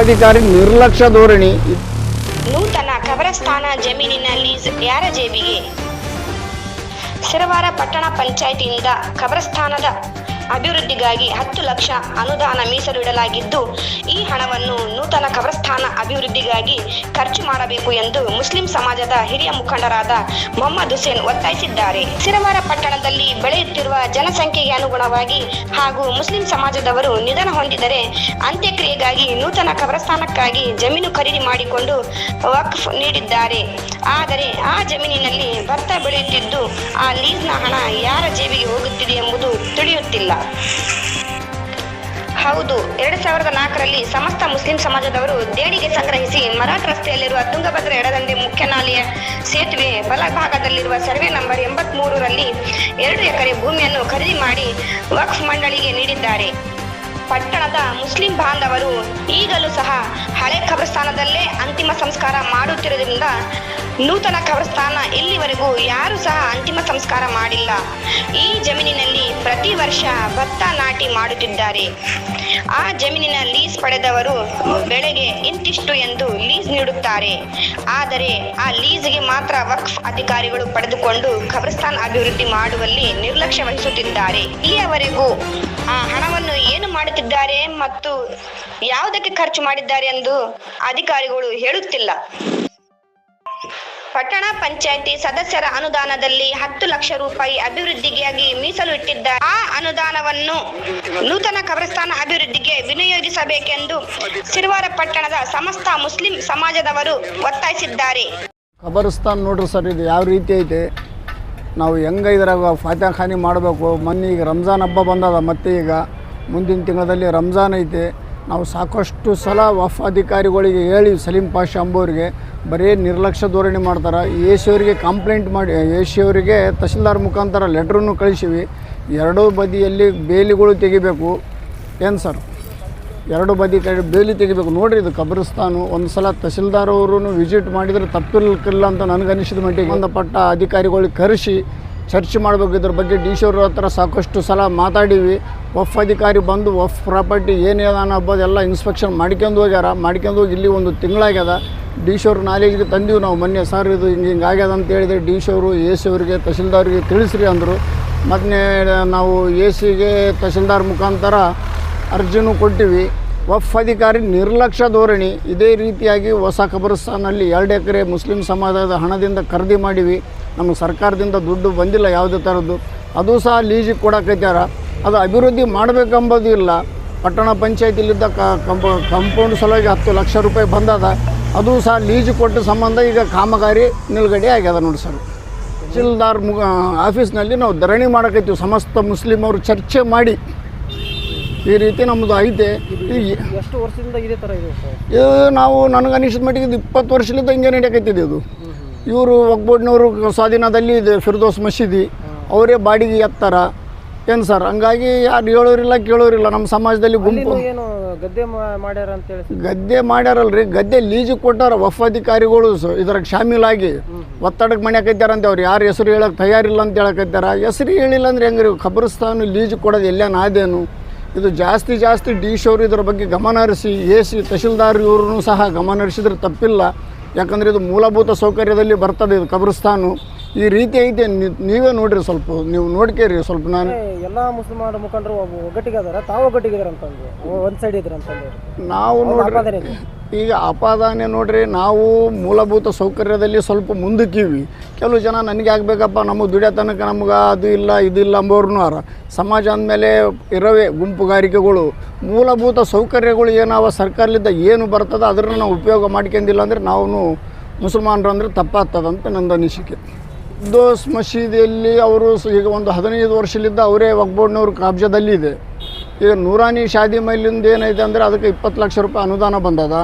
ಅಧಿಕಾರಿ ನಿರ್ಲಕ್ಷ್ಯ ಧೋರಣೆ. ನೂತನ ಕಬರಸ್ಥಾನ ಜಮೀನಿನ ಲೀಸ್ ಯಾರ ಜೇಬಿಗೆ? ಶಿರವಾರ ಪಟ್ಟಣ ಪಂಚಾಯತಿಯಿಂದ ಕಬರಸ್ಥಾನದ ಅಭಿವೃದ್ಧಿಗಾಗಿ ಹತ್ತು ಲಕ್ಷ ಅನುದಾನ ಮೀಸಲಿಡಲಾಗಿದ್ದು ಈ ಹಣವನ್ನು ನೂತನ ಕಬರಸ್ಥಾನ ಅಭಿವೃದ್ಧಿಗಾಗಿ ಖರ್ಚು ಮಾಡಬೇಕು ಎಂದು ಮುಸ್ಲಿಂ ಸಮಾಜದ ಹಿರಿಯ ಮುಖಂಡರಾದ ಮೊಹಮ್ಮದ್ ಹುಸೇನ್ ಒತ್ತಾಯಿಸಿದ್ದಾರೆ. ಸಿರವಾರ ಪಟ್ಟಣದಲ್ಲಿ ಬೆಳೆಯುತ್ತಿರುವ ಜನಸಂಖ್ಯೆಗೆ ಅನುಗುಣವಾಗಿ ಹಾಗೂ ಮುಸ್ಲಿಂ ಸಮಾಜದವರು ನಿಧನ ಹೊಂದಿದರೆ ಅಂತ್ಯಕ್ರಿಯೆಗಾಗಿ ನೂತನ ಕಬರಸ್ಥಾನಕ್ಕಾಗಿ ಜಮೀನು ಖರೀದಿ ಮಾಡಿಕೊಂಡು ವಕ್ಫ್ ನೀಡಿದ್ದಾರೆ. ಆದರೆ ಆ ಜಮೀನಿನಲ್ಲಿ ಭತ್ತ ಬೆಳೆಯುತ್ತಿದ್ದು, ಆ ಲೀಸ್ನ ಹಣ ಯಾರ ಜೇಬಿಗೆ ಹೋಗುತ್ತಿದೆ ಎಂಬುದು ತಿಳಿಯುತ್ತಿಲ್ಲ. ಹೌದು, ಎರಡ್ ಸಾವಿರದ ನಾಲ್ಕರಲ್ಲಿ ಸಮಸ್ತ ಮುಸ್ಲಿಂ ಸಮಾಜದವರು ದೇಣಿಗೆ ಸಂಗ್ರಹಿಸಿ ಮರಾಠ ರಸ್ತೆಯಲ್ಲಿರುವ ತುಂಗಭದ್ರಾ ಎಡದಂಡೆ ಮುಖ್ಯ ನಾಲೆಯ ಸೇತುವೆ ಬಲಭಾಗದಲ್ಲಿರುವ ಸರ್ವೆ ನಂಬರ್ ಎಂಬತ್ ಮೂರರಲ್ಲಿ ಎರಡು ಎಕರೆ ಭೂಮಿಯನ್ನು ಖರೀದಿ ಮಾಡಿ ವಕ್ಫ್ ಮಂಡಳಿಗೆ ನೀಡಿದ್ದಾರೆ. ಪಟ್ಟಣದ ಮುಸ್ಲಿಂ ಬಾಂಧವರು ಈಗಲೂ ಸಹ ಹಳೆ ಕಬ್ರಸ್ಥಾನದಲ್ಲೇ ಅಂತಿಮ ಸಂಸ್ಕಾರ ಮಾಡುತ್ತಿರುವುದರಿಂದ ನೂತನ ಕಬ್ರಸ್ಥಾನ ಇಲ್ಲಿವರೆಗೂ ಯಾರು ಸಹ ಅಂತಿಮ ಸಂಸ್ಕಾರ ಮಾಡಿಲ್ಲ. ಈ ಜಮೀನಿನಲ್ಲಿ ಪ್ರತಿ ವರ್ಷ ಭತ್ತ ನಾಟಿ ಮಾಡುತ್ತಿದ್ದಾರೆ. ಆ ಜಮೀನಿನ ಲೀಸ್ ಪಡೆದವರು ಬೆಳೆಗೆ ಇಂತಿಷ್ಟು ಎಂದು ಲೀಸ್ ನೀಡುತ್ತಾರೆ. ಆದರೆ ಆ ಲೀಸ್ಗೆ ಮಾತ್ರ ವಕ್ಫ್ ಅಧಿಕಾರಿಗಳು ಪಡೆದುಕೊಂಡು ಖಬ್ರಸ್ತಾನ್ ಅಭಿವೃದ್ಧಿ ಮಾಡುವಲ್ಲಿ ನಿರ್ಲಕ್ಷ್ಯ ವಹಿಸುತ್ತಿದ್ದಾರೆ. ಇಲ್ಲಿಯವರೆಗೂ ಆ ಹಣವನ್ನು ಏನು ಮಾಡುತ್ತಿದ್ದಾರೆ ಮತ್ತು ಯಾವುದಕ್ಕೆ ಖರ್ಚು ಮಾಡಿದ್ದಾರೆ ಎಂದು ಅಧಿಕಾರಿಗಳು ಹೇಳುತ್ತಿಲ್ಲ. ಪಟ್ಟಣ ಪಂಚಾಯಿತಿ ಸದಸ್ಯರ ಅನುದಾನದಲ್ಲಿ ಹತ್ತು ಲಕ್ಷ ರೂಪಾಯಿ ಅಭಿವೃದ್ಧಿಗಾಗಿ ಮೀಸಲು ಇಟ್ಟಿದ್ದ ಆ ಅನುದಾನವನ್ನು ನೂತನ ಕಬ್ರಸ್ತಾನ ಅಭಿವೃದ್ಧಿಗೆ ವಿನಿಯೋಗಿಸಬೇಕೆಂದು ಸಿರುವಾರ ಪಟ್ಟಣದ ಸಮಸ್ತ ಮುಸ್ಲಿಂ ಸಮಾಜದವರು ಒತ್ತಾಯಿಸಿದ್ದಾರೆ. ಕಬರಸ್ತಾನ್ ನೋಡ್ರಿ ಸರ್, ಇದು ಯಾವ ರೀತಿ ಐತೆ? ನಾವು ಹೆಂಗೆ ಇದ್ರಾಗ ಫಾತ್ಯಾಖಾನಿ ಮಾಡಬೇಕು? ಮೊನ್ನೆ ಈಗ ರಂಜಾನ್ ಹಬ್ಬ ಬಂದದ, ಮತ್ತೆ ಈಗ ಮುಂದಿನ ತಿಂಗಳಲ್ಲಿ ರಂಜಾನ್ ಐತೆ. ನಾವು ಸಾಕಷ್ಟು ಸಲ ವಫ್ ಅಧಿಕಾರಿಗಳಿಗೆ ಹೇಳಿ ಸಲೀಂ ಪಾಷ ಅಂಬೋರಿಗೆ ಬರೀ ನಿರ್ಲಕ್ಷ್ಯ ಧೋರಣೆ ಮಾಡ್ತಾರೆ. ಎ ಸಿ ಅವರಿಗೆ ಕಂಪ್ಲೇಂಟ್ ಮಾಡಿ ಎ ಸಿ ಅವರಿಗೆ ತಹಶೀಲ್ದಾರ್ ಮುಖಾಂತರ ಲೆಟ್ರನ್ನು ಕಳಿಸಿವಿ. ಎರಡೂ ಬದಿಯಲ್ಲಿ ಬೇಲಿಗಳು ತೆಗಿಬೇಕು. ಏನು ಸರ್ ಎರಡು ಬದಿ ಕಡೆ ಬೇಲಿ ತೆಗಿಬೇಕು. ನೋಡಿರಿ ಇದು ಕಬ್ರಿಸ್ತಾನು. ಒಂದು ಸಲ ತಹಸೀಲ್ದಾರ್ ಅವರು ವಿಸಿಟ್ ಮಾಡಿದರೆ ತಪ್ಪಿರ್ಲಿಕ್ಕಿಲ್ಲ ಅಂತ ನನಗನ್ನಿಸಿದ ಮಟ್ಟಿಗೆ ಸಂಬಂಧಪಟ್ಟ ಅಧಿಕಾರಿಗಳಿಗೆ ಕರೆಸಿ ಚರ್ಚೆ ಮಾಡಬೇಕು, ಇದ್ರ ಬಗ್ಗೆ ಡಿ ಸಿ ಅವ್ರ ಹತ್ರ ಸಾಕಷ್ಟು ಸಲ ಮಾತಾಡೀವಿ ವಫ್ ಅಧಿಕಾರಿ ಬಂದು ವಫ್ ಪ್ರಾಪರ್ಟಿ ಏನೇದಾನ ಎಲ್ಲ ಇನ್ಸ್ಪೆಕ್ಷನ್ ಮಾಡ್ಕೊಂಡು ಹೋಗ್ಯಾರ. ಮಾಡ್ಕೊಂಡು ಹೋಗಿ ಇಲ್ಲಿ ಒಂದು ತಿಂಗಳಾಗ್ಯದ. ಡಿ ಸಿ ಅವ್ರ ನಾಲೆಜ್ಗೆ ತಂದೀವಿ ನಾವು ಮೊನ್ನೆ. ಸರ್, ಇದು ಹಿಂಗೆ ಹಿಂಗೆ ಆಗ್ಯದ ಅಂತ ಹೇಳಿದ್ರೆ ಡಿ ಸಿ ಅವರು ಎ ಸಿ ಅವರಿಗೆ, ತಹಶೀಲ್ದಾರ್ಗೆ ತಿಳಿಸ್ರಿ ಅಂದರು. ಮೊನ್ನೆ ನಾವು ಎ ಸಿಗೆ ತಹಸೀಲ್ದಾರ್ ಮುಖಾಂತರ ಅರ್ಜಿನೂ ಕೊಟ್ಟಿವಿ. ವಫ್ ಅಧಿಕಾರಿ ನಿರ್ಲಕ್ಷ್ಯ ಧೋರಣಿ. ಇದೇ ರೀತಿಯಾಗಿ ಹೊಸ ಕಬರಸ್ತಾನಲ್ಲಿ ಎರಡು ಎಕರೆ ಮುಸ್ಲಿಂ ಸಮಾಜದ ಹಣದಿಂದ ಖರೀದಿ ಮಾಡಿವಿ. ನಮಗೆ ಸರ್ಕಾರದಿಂದ ದುಡ್ಡು ಬಂದಿಲ್ಲ ಯಾವುದೇ ಥರದ್ದು. ಅದು ಸಹ ಲೀಜಿಗೆ ಕೊಡಕತ್ಯಾರ. ಅದು ಅಭಿವೃದ್ಧಿ ಮಾಡಬೇಕಂಬುದು ಇಲ್ಲ. ಪಟ್ಟಣ ಪಂಚಾಯತಿಲಿದ್ದ ಕಂಪ ಕಂಪೌಂಡ್ ಸಲುವಾಗಿ ಹತ್ತು ಲಕ್ಷ ರೂಪಾಯಿ ಬಂದದ. ಅದು ಸಹ ಲೀಜು ಕೊಟ್ಟ ಸಂಬಂಧ ಈಗ ಕಾಮಗಾರಿ ನಿಲುಗಡೆ ಆಗ್ಯದ ನೋಡಿ ಸರ್. ತಹಶೀಲ್ದಾರ್ ಮುಗ ಆಫೀಸ್ನಲ್ಲಿ ನಾವು ಧರಣಿ ಮಾಡಕತ್ತೀವಿ. ಸಮಸ್ತ ಮುಸ್ಲಿಮವರು ಚರ್ಚೆ ಮಾಡಿ. ಈ ರೀತಿ ನಮ್ಮದು ಐತೆ. ಎಷ್ಟು ವರ್ಷದಿಂದ ಇದೇ ಥರ ಇದೆ ಇದು ನಾವು ನನಗೆ ಅನಿಸಿದ ಮಟ್ಟಿಗೆ ಇದು ಇಪ್ಪತ್ತು ವರ್ಷದಿಂದ ಹಿಂಗೆ ನಡೆಯಕೈತಿದೆ ಇದು. ಇವರು ಒಗ್ಬೋಡ್ನವರು ಸ್ವಾಧೀನದಲ್ಲಿ ಇದೆ ಫಿರ್ದೋಸ್ ಮಸೀದಿ ಅವರೇ ಬಾಡಿಗೆ ಎತ್ತಾರ. ಏನು ಸರ್? ಹಂಗಾಗಿ ಯಾರು ಹೇಳೋರಿಲ್ಲ ಕೇಳೋರಿಲ್ಲ. ನಮ್ಮ ಸಮಾಜದಲ್ಲಿ ಗುಂಪು. ಏನು ಗದ್ದೆ ಮಾಡ್ಯಾರ ಅಂತ ಹೇಳಿ ಗದ್ದೆ ಮಾಡ್ಯಾರಲ್ರಿ. ಗದ್ದೆ ಲೀಜಿಗೆ ಕೊಟ್ಟಾರ ವಫಾಧಿಕಾರಿಗಳು ಸ- ಇದ್ರಾಗ ಶಾಮೀಲಾಗಿ. ಒತ್ತಡಕ್ಕೆ ಮಣ್ಯಾಕೈತಾರಂತೆ ಅವ್ರು. ಯಾರು ಹೆಸರು ಹೇಳಕ್ಕೆ ತಯಾರಿಲ್ಲ ಅಂತ ಹೇಳಕೈತಾರ ಹೆಸರು ಹೇಳಿಲ್ಲ ಅಂದ್ರೆ ಹೆಂಗ್ರಿ? ಖಬರಸ್ತಾನು ಲೀಜು ಕೊಡೋದು ಎಲ್ಲೇನು ಆದೇನು? ಇದು ಜಾಸ್ತಿ ಜಾಸ್ತಿ ಡಿ ಶೋರ್ ಅವರು ಇದ್ರ ಬಗ್ಗೆ ಗಮನ ಹರಿಸಿ ಎ ಸಿ ತಹಶೀಲ್ದಾರ್ ಇವ್ರೂ ಸಹ ಗಮನ ಹರಿಸಿದ್ರೆ ತಪ್ಪಿಲ್ಲ. ಯಾಕಂದರೆ ಇದು ಮೂಲಭೂತ ಸೌಕರ್ಯದಲ್ಲಿ ಬರ್ತದೆ ಇದು ಕಬ್ರಸ್ತಾನು. ಈ ರೀತಿ ಐತೆ ನೀವೇ ನೋಡ್ರಿ ಸ್ವಲ್ಪ ನೀವು ನೋಡ್ಕೇರಿ ಸ್ವಲ್ಪ ನಾನು. ಎಲ್ಲ ಮುಸ್ಲಿಮರ ಮುಖಂಡರು ಒಬ್ಬ ಒಗ್ಗಟ್ಟಿಗೆ ಅದಾರ ತಾವು ಒಗ್ಗಟ್ಟಿಗೆ ಇದಾರ ಅಂತಂದು ಒಂದು ಸೈಡ್ ಇದ್ರ ಅಂತಂದು ನಾವು ನೋಡಿ. ಈಗ ಅಪಾದಾನೆ ನೋಡ್ರಿ, ನಾವು ಮೂಲಭೂತ ಸೌಕರ್ಯದಲ್ಲಿ ಸ್ವಲ್ಪ ಮುಂದಕ್ಕೀವಿ. ಕೆಲವು ಜನ ನನಗೆ ಆಗಬೇಕಪ್ಪ ನಮಗೆ ದುಡಿಯತನಕ ನಮ್ಗೆ ಅದು ಇಲ್ಲ, ಇದು ಇಲ್ಲ ಅರ. ಸಮಾಜ ಅಂದಮೇಲೆ ಇರವೇ, ಗುಂಪುಗಾರಿಕೆಗಳು. ಮೂಲಭೂತ ಸೌಕರ್ಯಗಳು ಏನಾವ ಸರ್ಕಾರದಿಂದ ಏನು ಬರ್ತದೆ ಅದನ್ನು ನಾವು ಉಪಯೋಗ ಮಾಡ್ಕೊಂಡಿಲ್ಲ ಅಂದರೆ ನಾವು ಮುಸಲ್ಮಾನರು ಅಂದರೆ ತಪ್ಪಾಗ್ತದಂತ ನಂದು ಅನಿಸಿಕೆ ದೋಸ್ ಮಸೀದಿಯಲ್ಲಿ ಅವರು ಈಗ ಒಂದು ಹದಿನೈದು ವರ್ಷಲಿದ್ದ ಅವರೇ ಒಗ್ಬೋಡ್ನವ್ರ ಕಾಬ್ಜದಲ್ಲಿದೆ. ಈಗ ನೂರಾನಿ ಶಾದಿ ಮೈಲಿಂದ ಏನೈತೆ ಅಂದರೆ ಅದಕ್ಕೆ ಇಪ್ಪತ್ತು ಲಕ್ಷ ರೂಪಾಯಿ ಅನುದಾನ ಬಂದದ.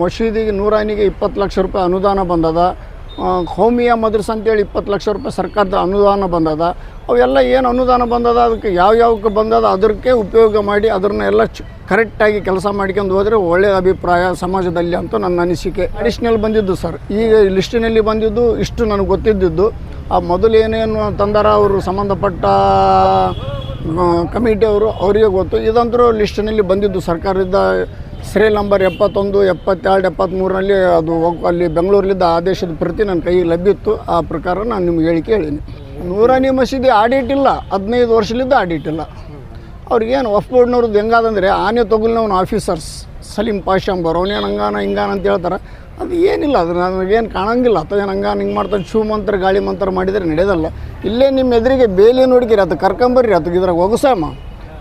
ಮಸೀದಿಗೆ ನೂರಾನಿಗೆ ಇಪ್ಪತ್ತು ಲಕ್ಷ ರೂಪಾಯಿ ಅನುದಾನ ಬಂದದ. ಹೋಮಿಯಾ ಮದ್ರಸ್ ಅಂತೇಳಿ ಇಪ್ಪತ್ತು ಲಕ್ಷ ರೂಪಾಯಿ ಸರ್ಕಾರದ ಅನುದಾನ ಬಂದದ. ಅವೆಲ್ಲ ಏನು ಅನುದಾನ ಬಂದದ? ಅದಕ್ಕೆ ಯಾವ ಯಾವಕ್ಕೆ ಬಂದದ? ಅದಕ್ಕೆ ಉಪಯೋಗ ಮಾಡಿ ಅದನ್ನೆಲ್ಲ ಕರೆಕ್ಟಾಗಿ ಕೆಲಸ ಮಾಡ್ಕೊಂಡು ಹೋದರೆ ಒಳ್ಳೆಯ ಅಭಿಪ್ರಾಯ ಸಮಾಜದಲ್ಲಿ ಅಂತ ನನ್ನ ಅನಿಸಿಕೆ. ಅಡಿಷ್ನಲ್ ಬಂದಿದ್ದು ಸರ್ ಈಗ ಲಿಸ್ಟಿನಲ್ಲಿ ಬಂದಿದ್ದು ಇಷ್ಟು ನನಗೆ ಗೊತ್ತಿದ್ದಿದ್ದು. ಆ ಮೊದಲು ಏನೇನು ತಂದಾರ ಅವರು ಸಂಬಂಧಪಟ್ಟ ಕಮಿಟಿಯವರು ಅವರಿಗೆ ಗೊತ್ತು. ಇದಂತರೂ ಲಿಸ್ಟಿನಲ್ಲಿ ಬಂದಿದ್ದು ಸರ್ಕಾರದಿಂದ ಸೀರಿಯಲ್ ನಂಬರ್ ಎಪ್ಪತ್ತೊಂದು, ಎಪ್ಪತ್ತೆರಡು, ಎಪ್ಪತ್ತ್ಮೂರರಲ್ಲಿ ಅದು ಅಲ್ಲಿ ಬೆಂಗಳೂರಲ್ಲಿದ್ದ ಆದೇಶದ ಪ್ರತಿ ನನ್ನ ಕೈಗೆ ಲಭ್ಯ ಇತ್ತು ಆ ಪ್ರಕಾರ ನಾನು ನಿಮ್ಗೆ ಹೇಳಿಕೆ ಹೇಳೀನಿ. ನೂರನೇ ಮಸೀದಿ ಆಡಿಟ್ ಇಲ್ಲ. ಹದಿನೈದು ವರ್ಷದಿಂದ ಆಡಿಟ್ ಇಲ್ಲ. ಅವ್ರಿಗೇನು ವಫ್ ಬೋರ್ಡ್ನವ್ರದ್ದು ಹೆಂಗಾದಂದರೆ ಆನೆ ತೊಗಲ್ನವ್ನು ಆಫೀಸರ್ಸ್ ಸಲೀಂ ಪಾಶಾಂಬರ್ ಅವನೇನು ಹಂಗಾನ ಹಿಂಗಾನ ಅಂತ ಹೇಳ್ತಾರೆ. ಅದು ಏನಿಲ್ಲ, ಅದು ನನಗೇನು ಕಾಣಂಗಿಲ್ಲ. ಅಥವಾ ಏನು ಹಂಗಾನ ಹಿಂಗೆ ಮಾಡ್ತಾರೆ ಶೂ ಮಂತ್ರ, ಗಾಳಿ ಮಂತ್ರ ಮಾಡಿದರೆ ನಡೆಯೋದಲ್ಲ ಇಲ್ಲೇ ನಿಮ್ಮ ಎದುರಿಗೆ ಬೇಲಿ ನೋಡಿಕಿರಿ, ಅದು ಕರ್ಕೊಂಬರ್ರಿ ಅದಕ್ಕೆ ಇದ್ರಾಗ ಒಗಸಮ್ಮ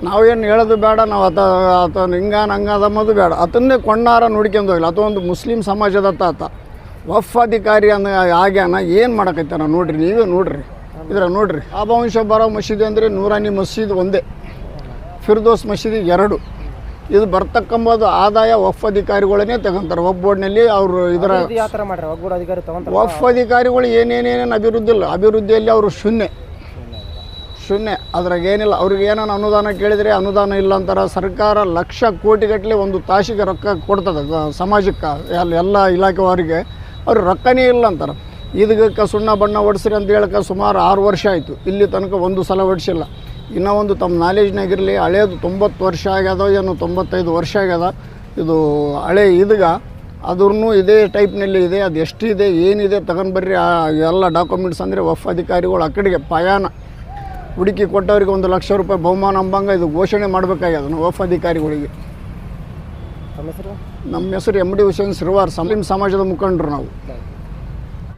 ನಾವೇನು ಹೇಳೋದು ಬೇಡ ನಾವು ಆತ ಆತ ಹಿಂಗಾನ ಹಂಗಾದ ಅನ್ನೋದು ಬೇಡ. ಆತನ್ನೇ ಕೊಂಡಾರ ನೋಡ್ಕೊಂಡು ಹೋಗಿಲ್ಲ ಅಥವಾ ಒಂದು ಮುಸ್ಲಿಂ ಸಮಾಜದ ಆತ ವಫ್ ಅಧಿಕಾರಿ ಅನ್ನ ಆಗ್ಯಾನ ಏನು ಮಾಡಕತ್ತಾನ ನೋಡ್ರಿ ನೀವೇ ನೋಡ್ರಿ. ಇದ್ರ ನೋಡ್ರಿ. ಆಭವಂಶ ಬರೋ ಮಸೀದಿ ಅಂದರೆ ನೂರಾನಿ ಮಸೀದಿ ಒಂದೇ. ಫಿರ್ದೋಸ್ ಮಸೀದಿ ಎರಡು. ಇದು ಬರ್ತಕ್ಕಂಬೋದು ಆದಾಯ ವಫ್ ಅಧಿಕಾರಿಗಳನ್ನೇ ತಗೊಂತಾರೆ. ವಫ್ ಬೋರ್ಡ್ನಲ್ಲಿ ಅವರು ಇದರ ವಫ್ ಅಧಿಕಾರಿಗಳು ಏನೇನೇನೇನು ಅಭಿವೃದ್ಧಿ ಇಲ್ಲ. ಅಭಿವೃದ್ಧಿಯಲ್ಲಿ ಅವರು ಶೂನ್ಯ. ಶೂನ್ಯ. ಅದ್ರಾಗ ಏನಿಲ್ಲ, ಅವ್ರಿಗೆ ಏನಾನ ಅನುದಾನ ಕೇಳಿದರೆ ಅನುದಾನ ಇಲ್ಲ ಅಂತಾರೆ. ಸರ್ಕಾರ ಲಕ್ಷ ಕೋಟಿಗಟ್ಟಲೆ ಒಂದು ತಾಸಿಗೆ ರೊಕ್ಕ ಕೊಡ್ತದೆ ಸಮಾಜಕ್ಕೆ, ಎಲ್ಲ ಎಲ್ಲ ಇಲಾಖೆವರಿಗೆ. ಅವ್ರು ರೊಕ್ಕನೇ ಇಲ್ಲ ಅಂತಾರೆ. ಇದಕ್ಕೆ ಸುಣ್ಣ ಬಣ್ಣ ಹೊಡ್ಸ್ರಿ ಅಂತ ಹೇಳಕ್ಕೆ ಸುಮಾರು ಆರು ವರ್ಷ ಆಯಿತು. ಇಲ್ಲಿ ತನಕ ಒಂದು ಸಲ ಹೊಡ್ಸಿಲ್ಲ ಇನ್ನೂ ಒಂದು ತಮ್ಮ ನಾಲೆಜ್ನಾಗಿರಲಿ, ಹಳೇದು ತೊಂಬತ್ತು ವರ್ಷ ಆಗ್ಯದ ಏನು ತೊಂಬತ್ತೈದು ವರ್ಷ ಆಗ್ಯದ, ಇದು ಹಳೆ ಇದಗ ಅದ್ರೂ ಇದೇ ಟೈಪ್ನಲ್ಲಿ ಇದೆ, ಅದು ಎಷ್ಟಿದೆ, ಏನಿದೆ, ತಗೊಂಡು ಬರ್ರಿ, ಆ, ಎಲ್ಲ ಡಾಕ್ಯುಮೆಂಟ್ಸ್ ಅಂದರೆ ವಫ್ ಅಧಿಕಾರಿಗಳು ಆ ಕಡೆಗೆ ಪಯಾನ. ಹುಡುಕಿ ಕೊಟ್ಟವರಿಗೆ ಒಂದು ಲಕ್ಷ ರೂಪಾಯಿ ಬಹುಮಾನ ಅಂಬಂಗ ಇದು ಘೋಷಣೆ ಮಾಡಬೇಕಾಗ್ಯದ ನಾವು ವಫ್ ಅಧಿಕಾರಿಗಳಿಗೆ. ನಮ್ಮ ಹೆಸರು ಎಂ ಡಿ ಹುಸೇನ್ ಸಿರ್ವಾರ್ ಸಲೀಂ ಸಮಾಜದ ಮುಖಂಡರು ನಾವು.